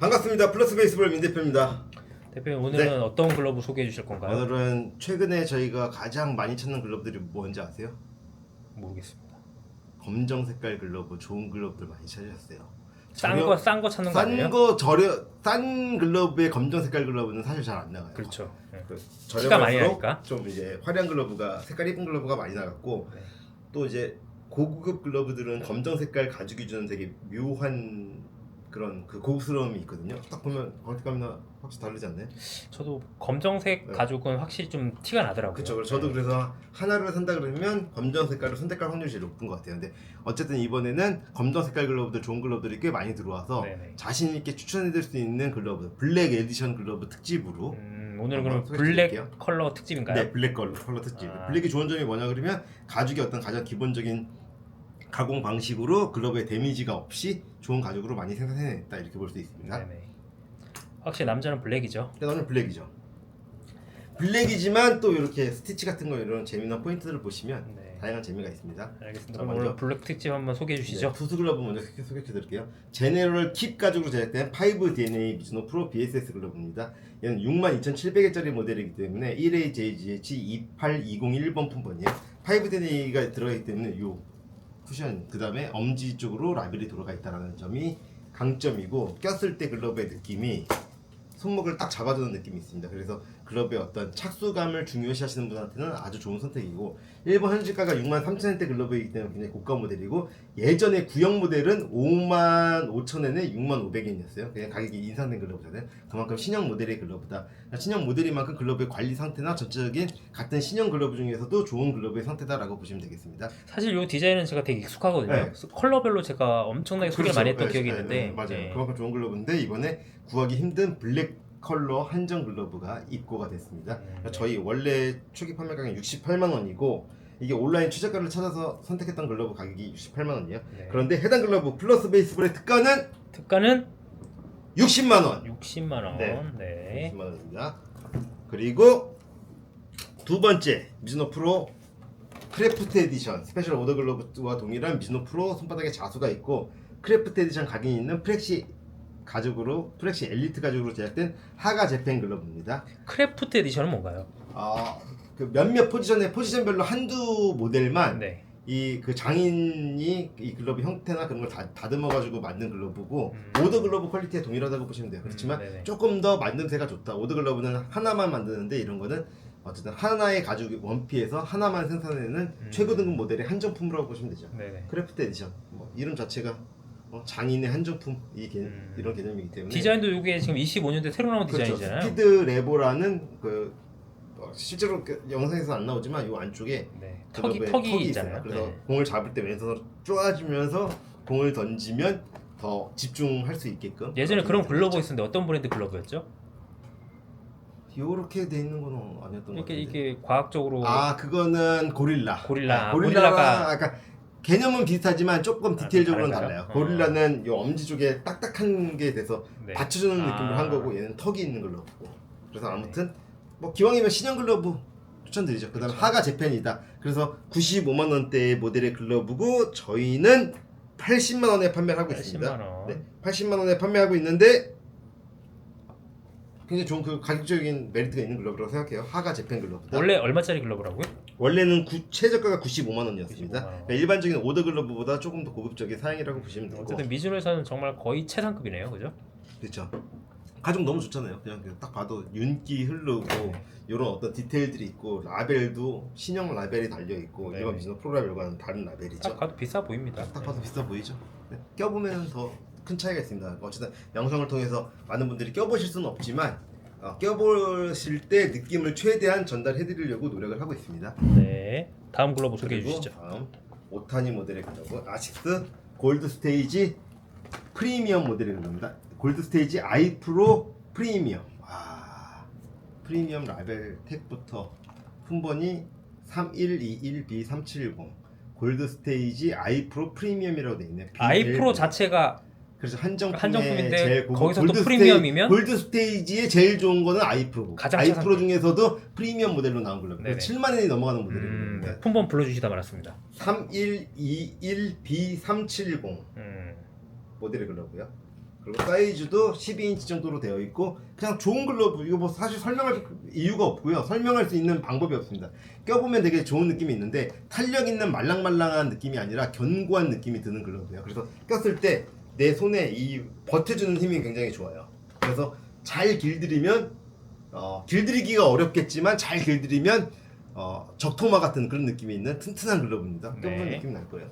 반갑습니다. 플러스 베이스볼 민 대표입니다. 대표님 오늘은 네. 어떤 글러브 소개해 주실 건가요? 오늘은 최근에 저희가 가장 많이 찾는 글러브들이 뭔지 아세요? 모르겠습니다. 검정 색깔 글러브, 좋은 글러브들 많이 찾으셨어요. 싼 거 싼 거 찾는 거 아니에요? 싼거 저렴 싼 글러브의 검정 색깔 글러브는 사실 잘 안 나가요. 그렇죠. 네. 그 티가 많이 나니까. 좀 이제 화려한 글러브가 색깔 이쁜 글러브가 많이 나갔고 네. 또 이제 고급 글러브들은 검정 색깔 가죽이 주는 되게 묘한 그런 그 고급스러움이 있거든요. 딱 보면 어색감이나 확실히 다르지 않나요? 저도 검정색 네. 가죽은 확실히 좀 티가 나더라고요. 그렇죠. 저도 네. 그래서 하나를 산다 그러면 검정 색깔을 선택할 확률이 제일 높은 것 같아요. 근데 어쨌든 이번에는 검정 색깔 글러브들 좋은 글러브들이 꽤 많이 들어와서 네네. 자신 있게 추천해드릴 수 있는 글러브 블랙 에디션 글러브 특집으로 음, 오늘 한번 그럼 소개해 블랙 드릴게요. 컬러 특집인가요? 네 블랙 컬러, 컬러 특집. 아. 블랙이 좋은 점이 뭐냐 그러면 가죽의 어떤 가장 기본적인 가공 방식으로 글러브에 데미지가 없이 좋은 가죽으로 많이 생산해냈다 이렇게 볼 수 있습니다. 네네. 확실히 남자는 블랙이죠. 근데 너는 블랙이죠. 블랙이지만 또 이렇게 스티치 같은 거 이런 재미난 포인트들을 보시면 네. 다양한 재미가 있습니다. 알겠습니다. 자, 그럼 먼저. 블랙 특집 한번 소개해 주시죠. 네, 투수 글러브 먼저 소개해 드릴게요. 제네럴 킵 가죽으로 제작된 5DNA 미즈노 프로 BSS 글러브입니다. 얘는 62,700원짜리 모델이기 때문에 1AJGH 28201번 품번이에요. 5DNA가 들어가기 때문에 요 쿠션 그 다음에 엄지 쪽으로 라벨이 들어가 있다는 점이 강점이고 꼈을 때 글러브의 느낌이 손목을 딱 잡아주는 느낌이 있습니다. 그래서 글러브의 어떤 착수감을 중요시 하시는 분한테는 아주 좋은 선택이고 일본 현지가가 6만 3천원대 글러브이기 때문에 굉장히 고가 모델이고 예전에 구형 모델은 5만 5천원에 6만 500엔이었어요. 그냥 가격이 인상된 글러브잖아요. 그만큼 신형 모델의 글러브다. 신형 모델이만큼 글러브의 관리 상태나 전체적인 같은 신형 글러브 중에서도 좋은 글러브의 상태다라고 보시면 되겠습니다. 사실 이 디자인은 제가 되게 익숙하거든요. 네. 컬러별로 제가 엄청나게 소개를 그렇죠. 많이 했던 네, 기억이 네, 있는데 네, 맞아요. 네. 그만큼 좋은 글러브인데 이번에 구하기 힘든 블랙 컬러 한정 글러브가 입고가 됐습니다. 음, 그러니까 저희 원래 초기 판매 가격이 68만 원이고 이게 온라인 최저가를 찾아서 선택했던 글러브 가격이 68만 원이에요. 네. 그런데 해당 글러브 플러스 베이스볼의 특가는 특가는 60만 원. 60만 원. 네. 네. 60만 원입니다. 그리고 두 번째 미즈노 프로 크래프트 에디션 스페셜 오더 글러브와 동일한 미즈노 프로 손바닥에 자수가 있고 크래프트 에디션 각인이 있는 프렉시 가죽으로 프렉시 엘리트 가죽으로 제작된 하가 재팬 글러브입니다. 크래프트 에디션은 뭔가요? 아, 그 몇몇 포지션의 포지션별로 한두 모델만 네. 이 그 장인이 이 글러브 형태나 그런 걸 다, 다듬어 가지고 만든 글러브고 음. 오더 글러브 퀄리티에 동일하다고 보시면 돼요. 그렇지만 음, 네네. 조금 더 만듦새가 좋다. 오더 글러브는 하나만 만드는데 이런 거는 어쨌든 하나의 가죽 원피에서 하나만 생산해내는 음. 최고 등급 모델의 한정품이라고 보시면 되죠. 네네. 크래프트 에디션 뭐 이름 자체가 어, 장인의 한정품 이 개, 음. 이런 개념이기 때문에 디자인도 이게 지금 25년대 새로 나온 그렇죠. 디자인이잖아요. 스피드 레보라는 그 어, 실제로 그 영상에서 안 나오지만 이 안쪽에 네. 턱이 글러브에 턱이, 있잖아요. 그래서 네. 공을 잡을 때 왼손으로 쪼아주면서 공을 던지면 더 집중할 수 있게끔 예전에 그런 글러브 있었는데 어떤 브랜드 글러브였죠? 요렇게 돼 있는 건 아니었던 것 이렇게 같은데 이게 과학적으로 아 그거는 고릴라 고릴라. 아, 고릴라가 고릴라가- 약간 개념은 비슷하지만 조금 아, 디테일적으로는 좀 달라요 다른가요? 고릴라는 요 엄지 쪽에 딱딱한 게 돼서 네. 받쳐주는 아. 느낌으로 한 거고 얘는 턱이 있는 글러브고 그래서 아무튼 뭐 기왕이면 신형 글러브 추천드리죠 그 다음에 그렇죠. 하가 재팬이다 그래서 95만 원대의 모델의 글러브고 저희는 80만 원에 판매를 하고 80만 있습니다 원. 네, 80만 원에 판매하고 있는데 굉장히 좋은 그 가격적인 메리트가 있는 글러브라고 생각해요 하가 재팬 글러브다 원래 얼마짜리 글러브라고요? 원래는 구, 최저가가 95만 원이었습니다 95만 원. 그러니까 일반적인 오더 글러브보다 조금 더 고급적인 사양이라고 보시면 되고 어쨌든 미즈노에서는 정말 거의 최상급이네요, 그죠? 그렇죠. 가죽 너무 좋잖아요. 그냥, 그냥 딱 봐도 윤기 흐르고 이런 어떤 디테일들이 있고 라벨도 신형 라벨이 달려 있고 네. 일반 미즈노 프로 라벨과는 다른 라벨이죠. 딱 봐도 비싸 보입니다. 딱 봐도 비싸 보이죠. 네. 껴보면 더 큰 차이가 있습니다. 어쨌든 영상을 통해서 많은 분들이 껴보실 수는 없지만 어, 껴보실 때 느낌을 최대한 전달해드리려고 노력을 하고 있습니다. 네. 다음 글러브 소개해 그리고 주시죠. 다음 오타니 모델의 글러브 아식스 골드 스테이지 프리미엄 모델의 글러브입니다. 골드 스테이지 아이 프로 프리미엄. 와 프리미엄 라벨 택부터 품번이 3121B370 골드 스테이지 아이 프로 프리미엄이라고 돼 있네. 아이 프로 자체가 그래서 한정품의 한정품인데 제일 고급 거기서 또 골드 프리미엄이면? 골드 스테이지의 제일 좋은 거는 아이 프로. 가장 아이 최상급. 프로 중에서도 프리미엄 모델로 나온 글러브. 네네. 7만 원이 넘어가는 음, 모델입니다. 품번 불러주시다 말았습니다. 3121B370 음, 모델의 글러브요. 그리고 사이즈도 12인치 정도로 되어 있고 그냥 좋은 글러브 이거 뭐 사실 설명할 이유가 없고요. 설명할 수 있는 방법이 없습니다. 껴보면 되게 좋은 느낌이 있는데 탄력 있는 말랑말랑한 느낌이 아니라 견고한 느낌이 드는 글러브예요. 그래서 꼈을 때 내 손에 이 버텨주는 힘이 굉장히 좋아요. 그래서 잘 길들이면 어, 길들이기가 어렵겠지만 잘 길들이면 어, 적토마 같은 그런 느낌이 있는 튼튼한 글러브입니다. 네. 느낌 날 거예요.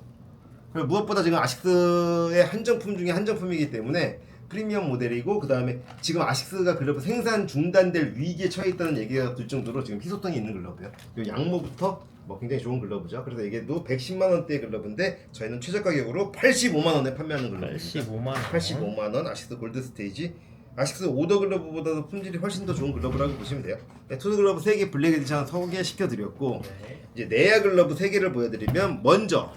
그리고 무엇보다 지금 아식스의 한정품 중에 한정품이기 때문에 프리미엄 모델이고 그 다음에 지금 아식스가 글러브 생산 중단될 위기에 처해 있다는 얘기가 들 정도로 지금 희소성이 있는 글러브예요. 이 양모부터 뭐 굉장히 좋은 글러브죠. 그래서 이게도 110만 원대 글러브인데 저희는 최저 가격으로 85만 원에 판매하는 글러브입니다. 85만 원. 85만 원 아식스 골드 스테이지. 아식스 오더 글러브보다도 품질이 훨씬 더 좋은 글러브라고 보시면 돼요. 네, 투드 글러브 3개 블랙 에디션 소개 시켜 드렸고 네. 이제 내야 글러브 3개를 보여드리면 먼저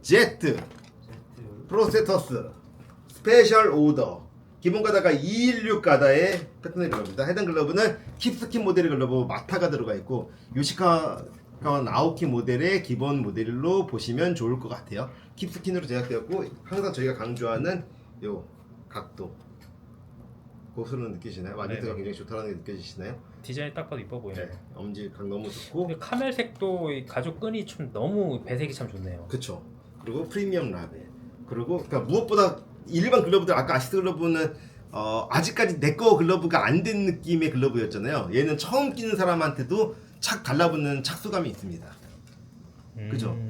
제트 프로세터스 스페셜 오더 기본 가다가 216 가다의 패턴의 글러브입니다. 해당 글러브는 킵스킨 모델의 글러브 마타가 들어가 있고 요시카와 나오키 모델의 기본 모델로 보시면 좋을 것 같아요. 킵스킨으로 제작되었고 항상 저희가 강조하는 요 각도 고수는 느끼시나요? 마니트가 네네. 굉장히 좋다는 게 느껴지시나요? 디자인 딱 봐도 이뻐 보이네요. 네, 엄지각 너무 좋고 근데 카멜색도 이 가죽 끈이 좀 너무 배색이 참 좋네요. 그쵸. 그리고 프리미엄 라벨. 그리고 그러니까 무엇보다 일반 글러브들 아까 아시스 글러브는 어, 아직까지 내 거 글러브가 안 된 느낌의 글러브였잖아요. 얘는 처음 끼는 사람한테도 착 달라붙는 착수감이 있습니다. 그죠? 음.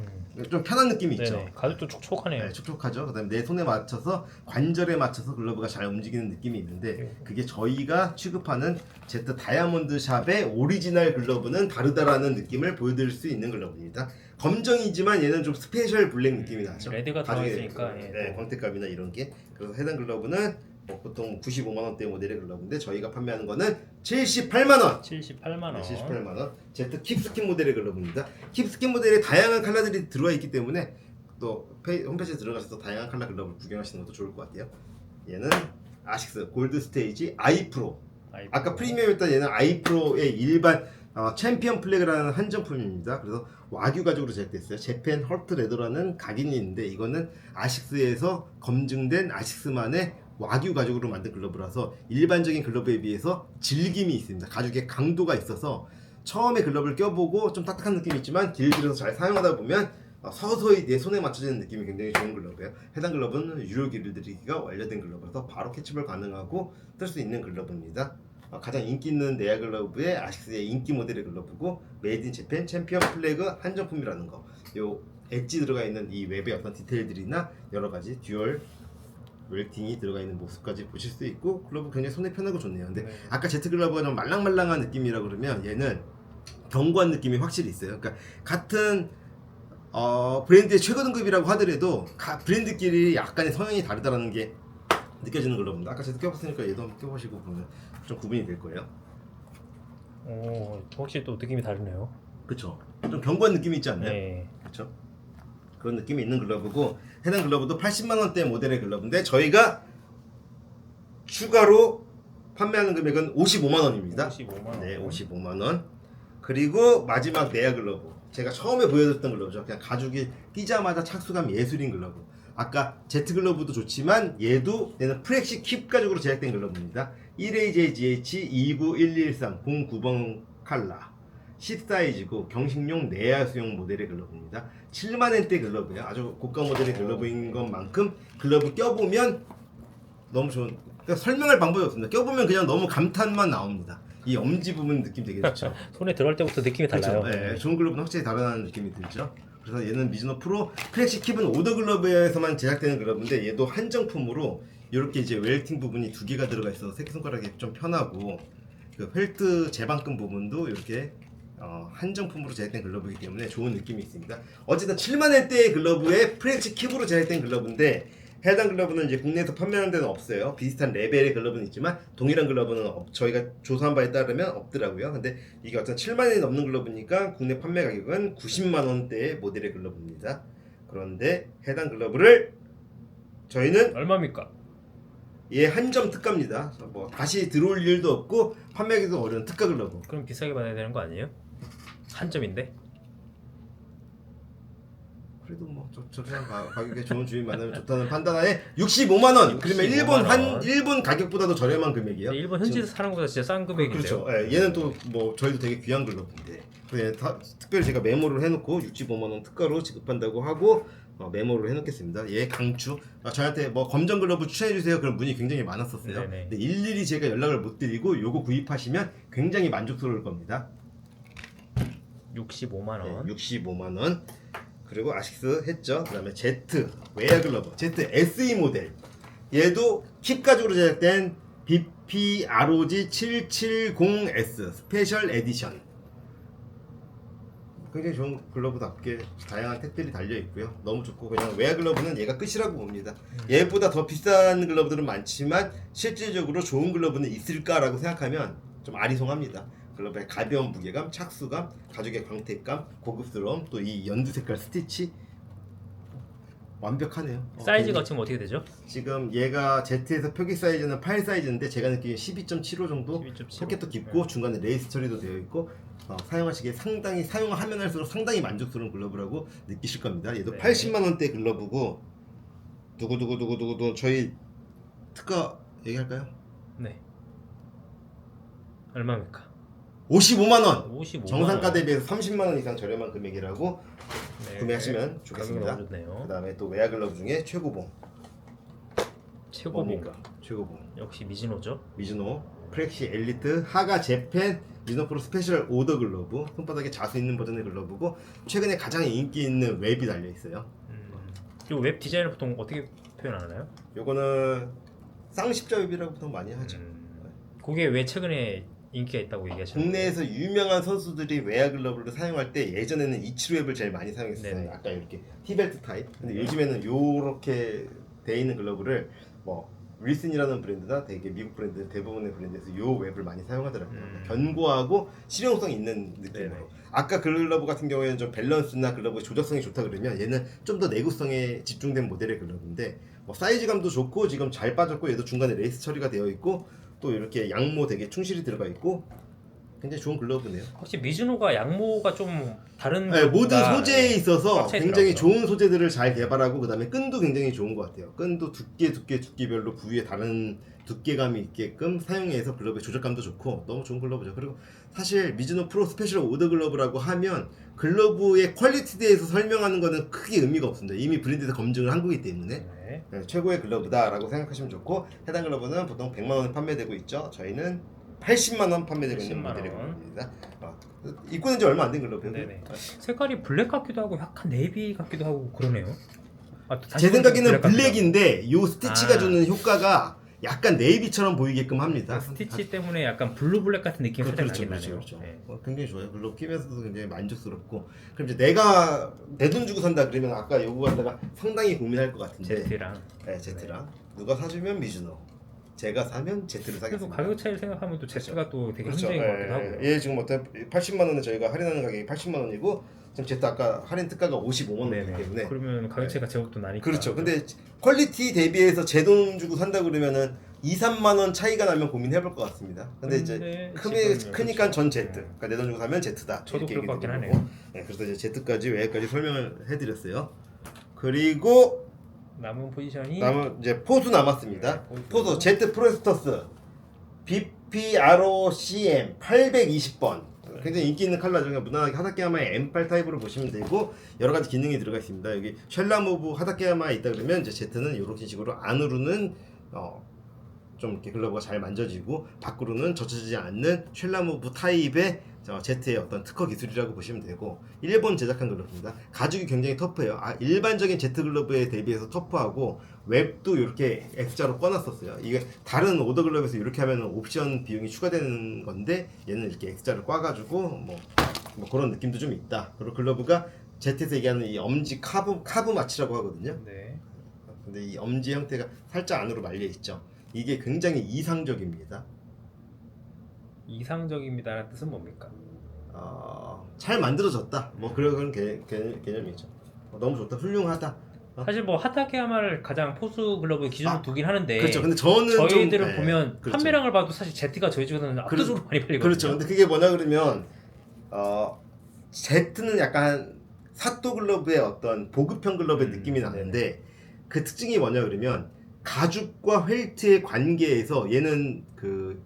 좀 편한 느낌이 있죠. 네네. 가죽도 촉촉하네요. 네, 촉촉하죠. 그다음에 내 손에 맞춰서 관절에 맞춰서 글러브가 잘 움직이는 느낌이 있는데 그게 저희가 취급하는 제트 다이아몬드 샵의 오리지널 글러브는 다르다라는 느낌을 보여드릴 수 있는 글러브입니다. 검정이지만 얘는 좀 스페셜 블랙 느낌이 나죠. 레드가 들어가 가죽에 있으니까, 예, 네, 또. 광택감이나 이런 게 그래서 해당 글러브는 뭐 보통 95만 원대 모델의 글러브인데 저희가 판매하는 거는 78만 원. 78만 원. 네, 78만 원. 제트 킵스킨 모델의 글러브입니다. 킵스킨 모델에 다양한 컬러들이 들어와 있기 때문에 또 페이, 홈페이지에 들어가셔서 다양한 컬러 글러브를 구경하시는 것도 좋을 것 같아요. 얘는 아식스 골드 스테이지 아이 프로. 아이고. 아까 프리미엄이었던 얘는 아이 프로의 일반 어, 챔피언 플래그라는 한정품입니다. 그래서 와규 가죽으로 제작됐어요. 재팬 헐트 레더라는 각인이 있는데 이거는 아식스에서 검증된 아식스만의 와규 가죽으로 만든 글러브라서 일반적인 글러브에 비해서 질김이 있습니다. 가죽의 강도가 있어서 처음에 글러브를 껴보고 좀 딱딱한 느낌이 있지만 길들여서 잘 사용하다 보면 어, 서서히 내 손에 맞춰지는 느낌이 굉장히 좋은 글러브예요. 해당 글러브는 유료 길들이기가 완료된 글러브라서 바로 캐치볼 가능하고 뜰수 있는 글러브입니다. 어, 가장 인기 있는 네아 글러브의 아식스의 인기 모델의 글러브고 메이드 인 재팬 챔피언 플래그 한정품이라는 거. 요 엣지 들어가 있는 이 웹의 어떤 디테일들이나 여러 가지 듀얼 웰팅이 들어가 있는 모습까지 보실 수 있고 글러브 굉장히 손에 편하고 좋네요. 근데 네. 아까 제트 글러브가 좀 말랑말랑한 느낌이라 그러면 얘는 견고한 느낌이 확실히 있어요. 그러니까 같은 어, 브랜드의 최고 등급이라고 하더라도 가, 브랜드끼리 약간의 성향이 다르다는 게 느껴지는 글러브입니다. 아까 제트 껴봤으니까 얘도 한번 껴보시고 보면 좀 구분이 될 거예요. 오, 확실히 또 느낌이 다르네요. 그렇죠. 좀 견고한 느낌이 있지 않나요? 네. 그렇죠. 그런 느낌이 있는 글러브고 해당 글러브도 80만 원대 모델의 글러브인데 저희가 추가로 판매하는 금액은 55만 원입니다. 55만 원. 네, 55만 원. 그리고 마지막 네아 글러브. 제가 처음에 보여줬던 글러브죠. 그냥 가죽이 끼자마자 착수감 예술인 글러브. 아까 제트 글러브도 좋지만 얘도 얘는 프렉시 킵 가죽으로 제작된 글러브입니다. 1AJGH 29113 09번 칼라. 10 사이즈고 경식용 내야 수용 모델의 글러브입니다. 7만 원대 글러브예요. 아주 고가 모델의 글러브인 것만큼 글러브 껴보면 너무 좋은. 그러니까 설명할 방법이 없습니다. 껴보면 그냥 너무 감탄만 나옵니다. 이 엄지 부분 느낌 되게 좋죠. 손에 들어갈 때부터 느낌이 달라요. 그렇죠. 예, 좋은 글러브는 확실히 다르다는 느낌이 들죠. 그래서 얘는 미즈노 프로 프렉시 킵은 오더 글러브에서만 제작되는 글러브인데 얘도 한정품으로 이렇게 이제 웰팅 부분이 두 개가 들어가 있어서 새끼손가락이 좀 편하고 그 펠트 제방끈 부분도 이렇게 어, 한정품으로 제작된 글러브이기 때문에 좋은 느낌이 있습니다. 어쨌든 7만 원대의 글러브에 프렉시 킵으로 제작된 글러브인데 해당 글러브는 이제 국내에서 판매하는 데는 없어요. 비슷한 레벨의 글러브는 있지만 동일한 글러브는 없- 저희가 조사한 바에 따르면 없더라고요. 근데 이게 어떤 7만 원이 넘는 글러브니까 국내 판매 가격은 90만 원대의 모델의 글러브입니다. 그런데 해당 글러브를 저희는 얼마입니까? 얘 한 점 특가입니다. 뭐 다시 들어올 일도 없고 판매하기도 어려운 특가 글러브. 그럼 비싸게 받아야 되는 거 아니에요? 한 점인데? 그래도 뭐 저, 저렴한 가- 가격에 좋은 주인 만나면 좋다는 판단하에 65만 원. 그러면 65만 일본 한 원. 일본 가격보다도 저렴한 금액이에요. 근데 일본 현지에서 사는 것보다 진짜 싼 금액인데요. 그렇죠. 예, 얘는 또 뭐 저희도 되게 귀한 글러브인데 그냥 다, 특별히 제가 메모를 해놓고 65만 원 특가로 지급한다고 하고 어, 메모를 해놓겠습니다. 얘 강추. 아, 저한테 뭐 검정 글러브 추천해 주세요. 그런 문의 굉장히 많았었어요. 네네. 근데 일일이 제가 연락을 못 드리고 요거 구입하시면 굉장히 만족스러울 겁니다. 65만 원. 네, 65만 원. 그리고 아식스 했죠. 그 다음에 Z 웨어 글러브 Z SE 모델. 얘도 킵 가죽으로 제작된 BP ROG 770S 스페셜 에디션. 굉장히 좋은 글러브답게 다양한 택들이 달려 있고요. 너무 좋고 그냥 웨어 글러브는 얘가 끝이라고 봅니다. 얘보다 더 비싼 글러브들은 많지만 실질적으로 좋은 글러브는 있을까라고 생각하면 좀 아리송합니다. 글러브의 가벼운 무게감, 착수감, 가죽의 광택감, 고급스러움, 또 이 연두 색깔 스티치 완벽하네요. 어, 사이즈가 지금 어떻게 되죠? 지금 얘가 Z에서 표기 사이즈는 8 사이즈인데 제가 느끼기엔 12.75 정도 12.75. 포켓도 깊고 중간에 레이스 처리도 되어 있고 어, 사용하시기에 상당히 사용하면 할수록 상당히 만족스러운 글러브라고 느끼실 겁니다. 얘도 네. 80만 원대 글러브고 누구 저희 특가 얘기할까요? 네. 얼마입니까? 55만 원. 55만 정상가 원. 대비해서 30만 원 이상 저렴한 금액이라고 네. 구매하시면 좋겠습니다. 가격이. 그다음에 또 웨어 글러브 중에 최고봉 최고봉. 뭡니까? 최고봉 역시 미즈노죠. 미즈노 프렉시 엘리트 하가 재팬 미즈노 프로 스페셜 오더 글러브 손바닥에 자수 있는 버전의 글러브고 최근에 가장 인기 있는 웹이 달려 있어요. 음. 그리고 웹 디자인을 보통 어떻게 표현하나요? 요거는 쌍십자 웹이라고 보통 많이 하죠. 음. 그게 왜 최근에 인기가 있다고 얘기하시나요? 국내에서 유명한 선수들이 웨어 글러브를 사용할 때 예전에는 이치로 웹을 제일 많이 사용했어요. 네네. 아까 이렇게 티벨트 타입. 근데 요즘에는 요렇게 돼 있는 글러브를 뭐 윌슨이라는 브랜드나 되게 미국 브랜드 대부분의 브랜드에서 요 웹을 많이 사용하더라고요. 음. 견고하고 실용성 있는 느낌으로. 네네. 아까 글러브 같은 경우에는 좀 밸런스나 글러브 조작성이 좋다 그러면 얘는 좀 더 내구성에 집중된 모델의 글러브인데 뭐 사이즈감도 좋고 지금 잘 빠졌고 얘도 중간에 레이스 처리가 되어 있고 또 이렇게 양모 되게 충실히 들어가 있고 굉장히 좋은 글러브네요. 확실히 미즈노가 양모가 좀 다른 네, 모든 것보다 소재에 있어서 꽉차 굉장히 있더라고요. 좋은 소재들을 잘 개발하고 그다음에 끈도 굉장히 좋은 것 같아요. 끈도 두께 두께 두께별로 부위에 다른 두께감이 있게끔 사용해서 글러브의 조작감도 좋고 너무 좋은 글러브죠. 그리고 사실 미즈노 프로 스페셜 오더 글러브라고 하면 글러브의 퀄리티에 대해서 설명하는 거는 크게 의미가 없습니다. 이미 브랜드에서 검증을 한 거기 때문에 네. 네, 최고의 글러브다라고 생각하시면 좋고 해당 글러브는 보통 100만 원에 판매되고 있죠. 저희는 80만 원 판매되고 있는 80만 모델의 원. 글러브입니다. 어, 입고 낸지 얼마 안된 글러브예요. 네네. 색깔이 블랙 같기도 하고 약간 네이비 같기도 하고 그러네요. 아, 다시 제 보니까 생각에는 블랙 같기도 블랙인데 요 스티치가 아. 주는 효과가 약간 네이비처럼 보이게끔 합니다. 하고. 스티치 때문에 약간 블루 블랙 같은 느낌이 그렇죠, 살짝 그렇죠, 나긴 그렇죠, 나네요. 그렇죠. 네. 어, 굉장히 좋아요. 글러브 끼면서도 굉장히 만족스럽고. 그럼 이제 내가 내 돈 주고 산다 그러면 아까 요거 갖다가 상당히 고민할 것 같은데. Z랑 네, 제트랑 누가 사주면 미즈노, 제가 사면 제트를 그래도 사겠습니다. 가격 차이를 생각하면 또 Z가 또 되게 그렇죠. 것 예, 같기도 하고요. 예, 얘 지금 어떤 80만 원에 저희가 할인하는 가격이 80만 원이고 지금 제트 아까 할인 특가가 55만 원이기. 때문에 그러면 가격 차이가 제법 또 나니까. 그렇죠. 근데 퀄리티 대비해서 제 돈 주고 산다 그러면은 2, 3만 원 차이가 나면 고민해 볼 것 같습니다. 근데 이제 근데 지금 크니까 그렇죠. 전 Z. 네. 그러니까 내 돈 주고 사면 Z다. 저도 이렇게 그럴 것 같긴 얘기 하네요. 네, 그래서 이제 Z까지 외까지 설명을 해드렸어요. 그리고 남은 포지션이 남은 이제 포수 남았습니다. 네, 포수. 포수 Z 프로스터스 BPROCM 820번. 굉장히 인기 있는 컬러 중에 무난하게 하다케야마의 M8 타입으로 보시면 되고 여러 가지 기능이 들어가 있습니다. 여기 쉘라모브 하다케야마에 있다 그러면 이제 Z는 이렇게 식으로 안으로는 어, 좀 이렇게 글러브가 잘 만져지고 밖으로는 젖혀지지 않는 쉘라모브 타입의 저 Z의 어떤 특허 기술이라고 보시면 되고 일본 제작한 글러브입니다. 가죽이 굉장히 터프해요. 아, 일반적인 Z 글러브에 대비해서 터프하고 웹도 이렇게 X자로 꺼놨었어요. 이게 다른 오더 글러브에서 이렇게 하면 옵션 비용이 추가되는 건데 얘는 이렇게 X자를 꽈가지고 뭐, 뭐 그런 느낌도 좀 있다. 그리고 글러브가 Z에서 얘기하는 이 엄지 카브 카브 마치라고 하거든요. 네. 근데 이 엄지 형태가 살짝 안으로 말려 있죠. 이게 굉장히 이상적입니다. 이상적입니다라는 뜻은 뭡니까? 어, 잘 만들어졌다. 뭐 그런 개, 개, 개념이죠. 어, 너무 좋다. 훌륭하다. 어? 사실 뭐 하타케야마를 가장 포수 글러브 기준으로 아, 두긴 하는데 그렇죠. 근데 저는 저희들은 좀, 예, 보면 그렇죠. 판매량을 봐도 사실 Z가 저희 쪽에서는 압도적으로 많이 팔리거든요. 그렇죠. 근데 그게 뭐냐 그러면 어 Z는 약간 사또 글러브의 어떤 보급형 글러브의 음, 느낌이 나는데 그 특징이 뭐냐 그러면 가죽과 펠트의 관계에서 얘는 그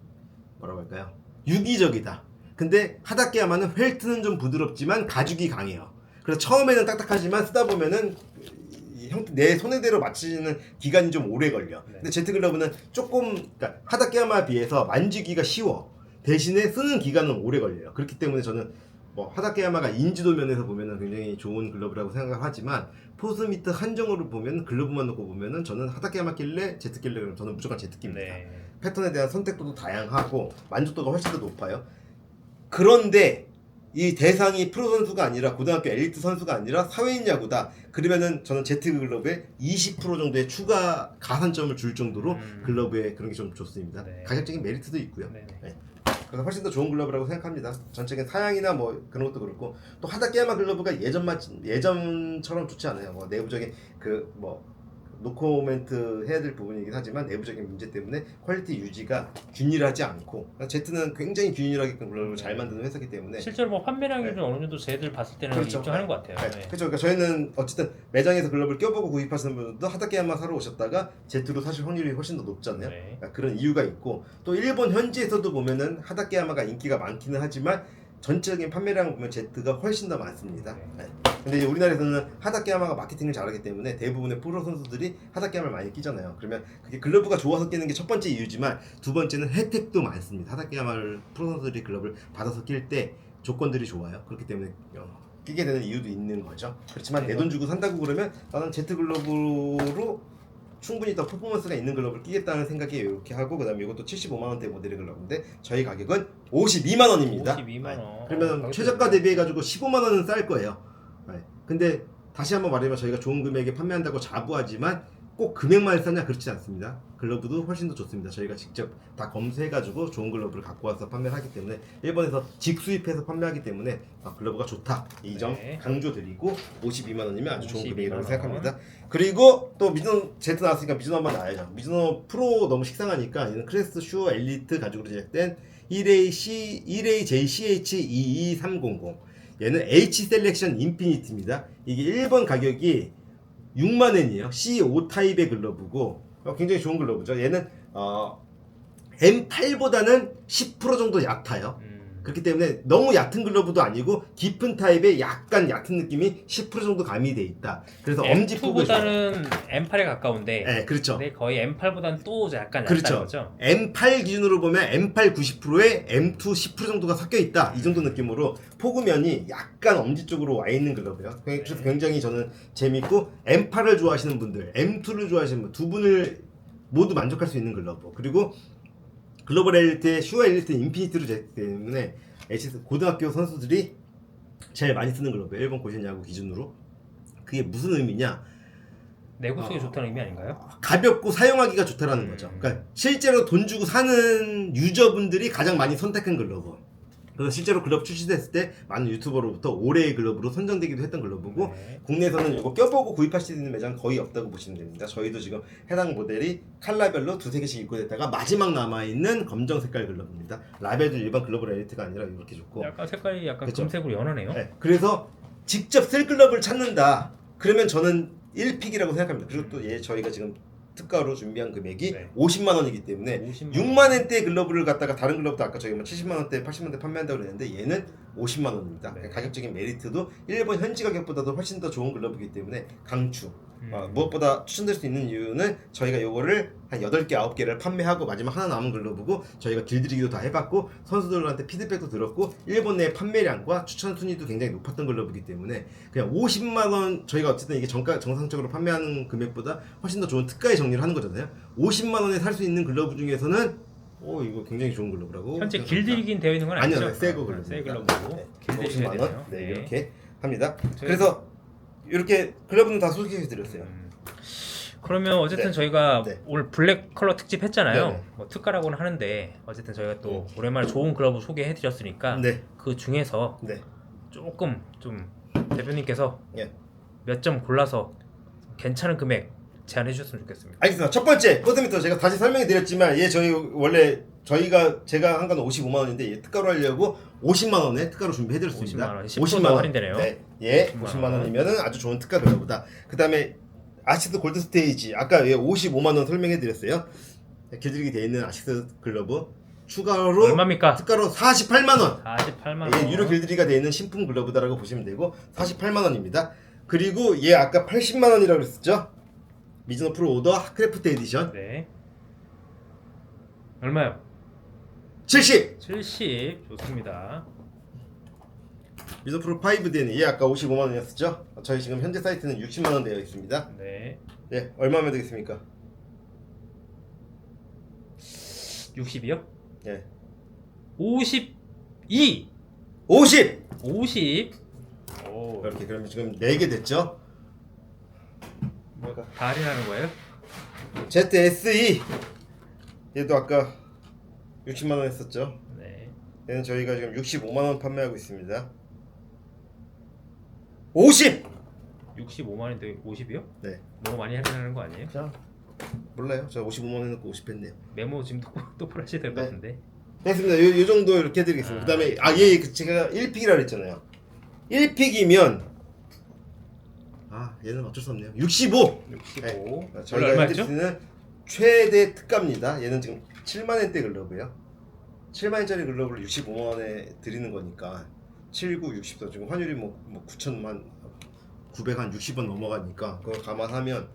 뭐라고 할까요? 유기적이다. 근데 하다케야마는 펠트는 좀 부드럽지만 가죽이 강해요. 그래서 처음에는 딱딱하지만 쓰다 보면은 내 손에대로 맞추는 기간이 좀 오래 걸려. 네. 근데 제트 글러브는 조금 그러니까 하다케야마에 비해서 만지기가 쉬워. 대신에 쓰는 기간은 오래 걸려요. 그렇기 때문에 저는 뭐 하다케야마가 인지도 면에서 보면은 굉장히 좋은 글러브라고 생각을 하지만 포스미트 한정으로 보면 글러브만 놓고 보면은 저는 하다케야마 낄래 제트 낄래 그러면 저는 무조건 제트 낍니다. 네. 패턴에 대한 선택도도 다양하고 만족도가 훨씬 더 높아요. 그런데 이 대상이 프로 선수가 아니라 고등학교 엘리트 선수가 아니라 사회인 야구다. 그러면은 저는 제트 글러브에 20% 정도의 추가 가산점을 줄 정도로 음. 글러브에 그런 게 좀 좋습니다. 네. 가격적인 메리트도 있고요. 네. 네. 그래서 훨씬 더 좋은 글러브라고 생각합니다. 전체적인 사양이나 뭐 그런 것도 그렇고 또 하다케야마 글러브가 예전 맛 예전처럼 좋지 않아요. 뭐 내부적인 그뭐 노코멘트 해야 될 부분이긴 하지만 내부적인 문제 때문에 퀄리티 유지가 균일하지 않고 그러니까 제트는 굉장히 균일하게끔 글러브를 잘 만드는 회사이기 때문에 실제로 뭐 판매량이 네. 좀 어느 정도 쟤들 봤을 때는 그렇죠. 입증하는 것 같아요. 네, 네. 그렇죠. 그러니까 저희는 어쨌든 매장에서 글러브를 껴보고 구입하시는 분들도 하다케야마 사러 오셨다가 제트로 사실 확률이 훨씬 더 높잖아요. 네. 그러니까 그런 이유가 있고 또 일본 현지에서도 보면은 하다케야마가 인기가 많기는 하지만 전체적인 판매량 보면 제트가 훨씬 더 많습니다. 네. 네. 근데 이제 우리나라에서는 하다케야마가 마케팅을 잘하기 때문에 대부분의 프로 선수들이 하다케야마를 많이 끼잖아요. 그러면 그게 글러브가 좋아서 끼는 게 첫 번째 이유지만 두 번째는 혜택도 많습니다. 하다케야마를 프로 선수들이 글러브를 받아서 낄 때 조건들이 좋아요. 그렇기 때문에 어, 끼게 되는 이유도 있는 거죠. 그렇지만 네. 내돈 주고 산다고 그러면 나는 제트 글러브로 충분히 더 퍼포먼스가 있는 글러브를 끼겠다는 생각이 이렇게 하고 그다음에 이것도 75만 원대 모델의 글러브인데 저희 가격은 52만 원입니다. 52만 원. 그러면 가격 최저가. 대비해 가지고 15만 원은 쌀 거예요. 네. 근데 다시 한번 말하면 저희가 좋은 금액에 판매한다고 자부하지만 꼭 금액만 싸냐 그렇지 않습니다. 글러브도 훨씬 더 좋습니다. 저희가 직접 다 검수해 가지고 좋은 글러브를 갖고 와서 판매를 하기 때문에 일본에서 직수입해서 판매하기 때문에 아, 글러브가 좋다 이 점 네. 강조드리고 52만 원이면 아주 좋은 52만 금액이라고 원. 생각합니다. 그리고 또 미즈노 제트 나왔으니까 미즈노 한번 나와야죠. 미즈노 프로 너무 식상하니까 얘는 크레스트 슈어 엘리트 가죽으로 제작된 1A C 1A JCH 22300 얘는 H 셀렉션 인피니티입니다. 이게 일본 가격이 6만 엔이에요. C5 타입의 글러브고 어, 굉장히 좋은 글러브죠. 얘는 어, M8보다는 10% 정도 얕아요. 음. 그렇기 때문에 너무 얕은 글러브도 아니고 깊은 타입의 약간 얕은 느낌이 10% 정도 가미돼 있다. 그래서 엄지 폭을 M2보다는 M8에 가까운데 네, 그렇죠. 근데 거의 M8보다는 또 약간 그렇죠. 거죠. M8 기준으로 보면 M8 90%에 M2 10% 정도가 섞여 있다. 이 정도 느낌으로 포그면이 약간 엄지 쪽으로 와 있는 글러브예요. 그래서 네. 굉장히 저는 재밌고 M8을 좋아하시는 분들, M2를 좋아하시는 분 두 분을 모두 만족할 수 있는 글러브. 그리고 글로벌 엘리트의 슈어 엘리트 인피니트로 제작 때문에 HS 고등학교 선수들이 제일 많이 쓰는 글러브예요. 일본 야구 기준으로. 그게 무슨 의미냐? 내구성이 어. 좋다는 의미 아닌가요? 가볍고 사용하기가 좋다라는 거죠. 음. 그러니까 실제로 돈 주고 사는 유저분들이 가장 많이 선택한 글러브. 그래서 실제로 글러브 출시됐을 때 많은 유튜버로부터 올해의 글러브로 선정되기도 했던 글러브고 네. 국내에서는 이거 껴보고 구입할 수 있는 매장 거의 없다고 보시면 됩니다. 저희도 지금 해당 모델이 컬러별로 두세 개씩 입고됐다가 마지막 남아있는 검정 색깔 글러브입니다. 라벨도 일반 글로벌 엘리트가 아니라 이렇게 좋고 약간 색깔이 약간 그쵸. 금색으로 연하네요. 네, 그래서 직접 쓸 글러브를 찾는다. 그러면 저는 1픽이라고 생각합니다. 그리고 또얘 저희가 지금 특가로 준비한 금액이 네. 50만 원이기 때문에 50만 6만 원대 글러브를 갖다가 다른 글러브도 아까 저희가 뭐 70만 원대, 80만 원대 판매한다고 그랬는데 얘는 50만 원입니다. 네. 가격적인 메리트도 일본 현지 가격보다도 훨씬 더 좋은 글러브이기 때문에 강추. 음. 어, 무엇보다 추천될 수 있는 이유는 저희가 요거를 한 8개, 9개를 판매하고 마지막 하나 남은 글러브고 저희가 길들이기도 다 해봤고 선수들한테 피드백도 들었고 일본 내 판매량과 추천 순위도 굉장히 높았던 글러브이기 때문에 그냥 50만 원 저희가 어쨌든 이게 정가 정상적으로 판매하는 금액보다 훨씬 더 좋은 특가의 정리를 하는 거잖아요. 50만 원에 살 수 있는 글러브 중에서는 오 이거 굉장히 좋은 글러브라고 현재. 길들이긴 되어 있는 건 아니요, 아니죠? 네, 새거 아, 글러브. 새 글러브고 네, 길들이셔야 50만 되네요. 원. 네, 이렇게 합니다. 저희- 그래서 이렇게 글러브는 다 소개해 드렸어요. 음. 그러면 어쨌든 네. 저희가 네. 오늘 블랙 컬러 특집 했잖아요. 네네. 뭐 특가라고는 하는데 어쨌든 저희가 또 오랜만에 좋은 글러브 소개해 드렸으니까 네, 그 중에서 네. 조금 좀 대표님께서 예. 몇 점 골라서 괜찮은 금액 제안해 주셨으면 좋겠습니다. 알겠습니다. 첫 번째 포스미터 제가 다시 설명해 드렸지만 얘 저희 원래 저희가 제가 한 건 55만 원인데 얘 특가로 하려고 50만 원에 특가로 준비해 드렸습니다. 50만 원, 10%더 할인되네요. 네. 예, 50만 50만 원이면은 아주 좋은 특가 글러브다. 그다음에 아시스 골드 스테이지 아까 예, 55만 원 설명해 드렸어요. 길들이게 돼 있는 아시스 글러브 추가로 얼마입니까? 특가로 48만 원. 48만 원. 예, 유료 길들이가 되어 있는 신품 글러브다라고 보시면 되고 48만 원입니다. 그리고 얘 아까 80만 원이라고 그랬었죠? 미즈노 프로 오더 크래프트 에디션 네. 얼마요? 70. 70 좋습니다. 미즈노 프로 5D는 얘 아까 55만 원이었었죠? 저희 지금 현재 사이트는 60만 원 되어 있습니다. 네. 예, 얼마면 되겠습니까? 60이요? 예. 52. 50. 50. 오. 이렇게 그러면 지금 4개 됐죠? 뭐가? 다 할인하는 거예요? ZSE 얘도 아까 60만 원 했었죠? 네. 얘는 저희가 지금 65만 원 판매하고 있습니다. 50. 65만 원인데 50이요? 네. 너무 많이 할인하는 거 아니에요? 자, 몰라요. 저 55만 원 해놓고 50 했네요. 메모 지금 또, 또 풀하셔야 될 것 네. 같은데. 됐습니다. 요, 요 정도 이렇게 해드리겠습니다. 아. 그다음에 아얘 그 제가 1픽이라 그랬잖아요. 1픽이면 아 얘는 어쩔 수 없네요. 65. 65. 네. 원래 저희가 얼마였죠? 있는 최대 특가입니다. 얘는 지금 7만 원대 글러브예요. 7만 원짜리 글러브를 65만 원에 드리는 거니까 79, 60도 지금 환율이 뭐, 뭐 9천만 900한 60원 넘어가니까 그걸 감안하면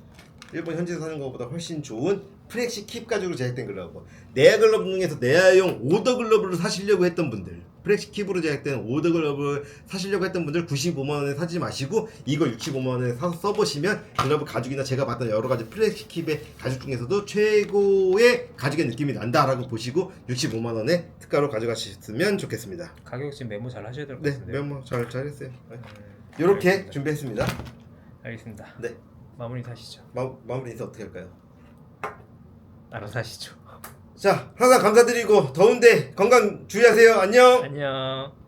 일본 현지에서 사는 것보다 훨씬 좋은 프렉시 킵 가죽으로 제작된 글러브 내야 글러브 중에서 내야용 오더 글러브를 사시려고 했던 분들 프렉시 킵으로 제작된 오더 글러브를 사시려고 했던 분들 95만 원에 사지 마시고 이거 65만 원에 사서 써보시면 글러브 가죽이나 제가 봤던 여러 가지 프렉시 킵의 가죽 중에서도 최고의 가죽의 느낌이 난다라고 보시고 65만 원에 특가로 가져가셨으면 좋겠습니다. 가격 지금 메모 잘 하셔야 될 것 네, 같은데. 메모 잘 잘했어요. 네. 음, 이렇게 알겠습니다. 준비했습니다. 알겠습니다. 네. 마무리 하시죠. 마, 마무리 인사 어떻게 할까요? 알아서 하시죠. 자, 항상 감사드리고 더운데 건강 주의하세요. 안녕. 안녕.